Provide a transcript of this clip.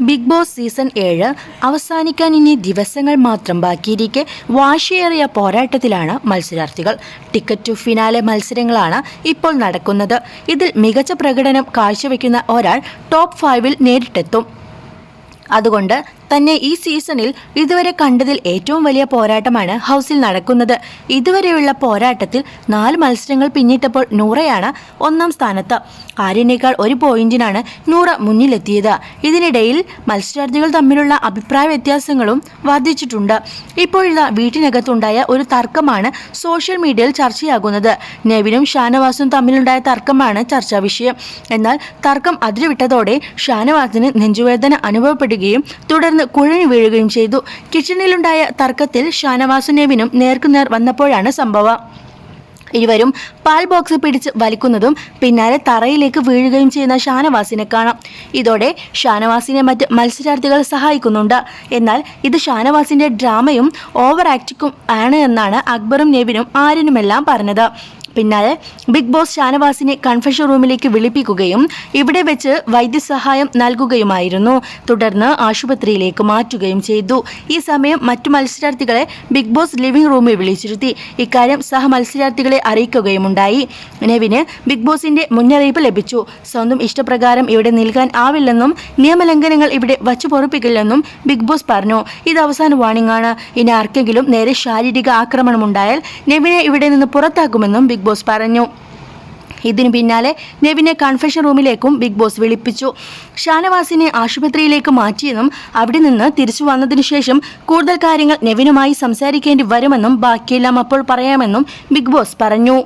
Big boss season ഏഴ് അവസാനിക്കാൻ ഇനി ദിവസങ്ങൾ മാത്രം ബാക്കിയിരിക്കെ വാശിയേറിയ പോരാട്ടത്തിലാണ് മത്സരാർത്ഥികൾ. ടിക്കറ്റ് ടു ഫിനാലെ മത്സരങ്ങളാണ് ഇപ്പോൾ നടക്കുന്നത്. ഇതിൽ മികച്ച പ്രകടനം കാഴ്ചവെക്കുന്ന ഒരാൾ ടോപ്പ് ഫൈവിൽ നേരിട്ടെത്തും. അതുകൊണ്ട് തന്നെ ഈ സീസണിൽ ഇതുവരെ കണ്ടതിൽ ഏറ്റവും വലിയ പോരാട്ടമാണ് ഹൗസിൽ നടക്കുന്നത്. ഇതുവരെയുള്ള പോരാട്ടത്തിൽ നാല് മത്സരങ്ങൾ പിന്നിട്ടപ്പോൾ നൂറയാണ് ഒന്നാം സ്ഥാനത്ത്. ആര്യനേക്കാൾ ഒരു പോയിന്റിനാണ് നൂറ മുന്നിലെത്തിയത്. ഇതിനിടയിൽ മത്സരാർത്ഥികൾ തമ്മിലുള്ള അഭിപ്രായ വ്യത്യാസങ്ങളും വർദ്ധിച്ചിട്ടുണ്ട്. ഇപ്പോഴുള്ള വീട്ടിനകത്തുണ്ടായ ഒരു തർക്കമാണ് സോഷ്യൽ മീഡിയയിൽ ചർച്ചയാകുന്നത്. നെവിനും ഷാനവാസും തമ്മിലുണ്ടായ തർക്കമാണ് ചർച്ചാ വിഷയം. എന്നാൽ തർക്കം അതിരുവിട്ടതോടെ ഷാനവാസിന് നെഞ്ചുവേദന അനുഭവപ്പെടുകയും തുടർന്ന് കുഴഞ്ഞു വീഴുകയും ചെയ്തു. കിച്ചണിലുണ്ടായ തർക്കത്തിൽ ഷാനവാസുനേവിനും നേർക്കുനേർ വന്നപ്പോഴാണ് സംഭവം. ഇരുവരും പാൽ ബോക്സ് പിടിച്ച് വലിക്കുന്നതും പിന്നാലെ തറയിലേക്ക് വീഴുകയും ചെയ്യുന്ന ഷാനവാസിനെ കാണാം. ഇതോടെ ഷാനവാസിനെ മറ്റ് മത്സരാർത്ഥികൾ സഹായിക്കുന്നുണ്ട്. എന്നാൽ ഇത് ഷാനവാസിന്റെ ഡ്രാമയും ഓവർ ആക്ടിക്കും ആണ് എന്നാണ് അക്ബറും നെവിനും ആര്യനുമെല്ലാം പറഞ്ഞത്. പിന്നാലെ ബിഗ് ബോസ് ഷാനവാസിനെ കൺഫഷൻ റൂമിലേക്ക് വിളിപ്പിക്കുകയും ഇവിടെ വെച്ച് വൈദ്യസഹായം നൽകുകയുമായിരുന്നു. തുടർന്ന് ആശുപത്രിയിലേക്ക് മാറ്റുകയും ചെയ്തു. ഈ സമയം മറ്റു മത്സരാർത്ഥികളെ ബിഗ് ബോസ് ലിവിംഗ് റൂമിൽ വിളിച്ചിരുത്തി. ഇക്കാര്യം സഹ മത്സരാർത്ഥികളെ അറിയിക്കുകയുമുണ്ടായി. നെവിന് ബിഗ് ബോസിന്റെ മുന്നറിയിപ്പ് ലഭിച്ചു. സ്വന്തം ഇഷ്ടപ്രകാരം ഇവിടെ നിൽക്കാൻ ആവില്ലെന്നും നിയമലംഘനങ്ങൾ ഇവിടെ വച്ചു പൊറപ്പിക്കില്ലെന്നും ബിഗ് ബോസ് പറഞ്ഞു. ഇത് അവസാന വാണിംഗ് ആണ്. ഇനി ആർക്കെങ്കിലും നേരെ ശാരീരിക ആക്രമണമുണ്ടായാൽ നെവിനെ ഇവിടെ നിന്ന് പുറത്താക്കുമെന്നും ബിഗ് ബോസ് പറഞ്ഞു. ഇതിനു പിന്നാലെ നെവിനെ കൺഫെഷൻ റൂമിലേക്കും ബിഗ് ബോസ് വിളിപ്പിച്ചു. ഷാനവാസിനെ ആശുപത്രിയിലേക്ക് മാറ്റിയെന്നും അവിടെ നിന്ന് തിരിച്ചു വന്നതിനു ശേഷം കൂടുതൽ കാര്യങ്ങൾ നെവിനുമായി സംസാരിക്കേണ്ടി വരുമെന്നും ബാക്കിയെല്ലാം അപ്പോൾ പറയാമെന്നും ബിഗ് ബോസ് പറഞ്ഞു.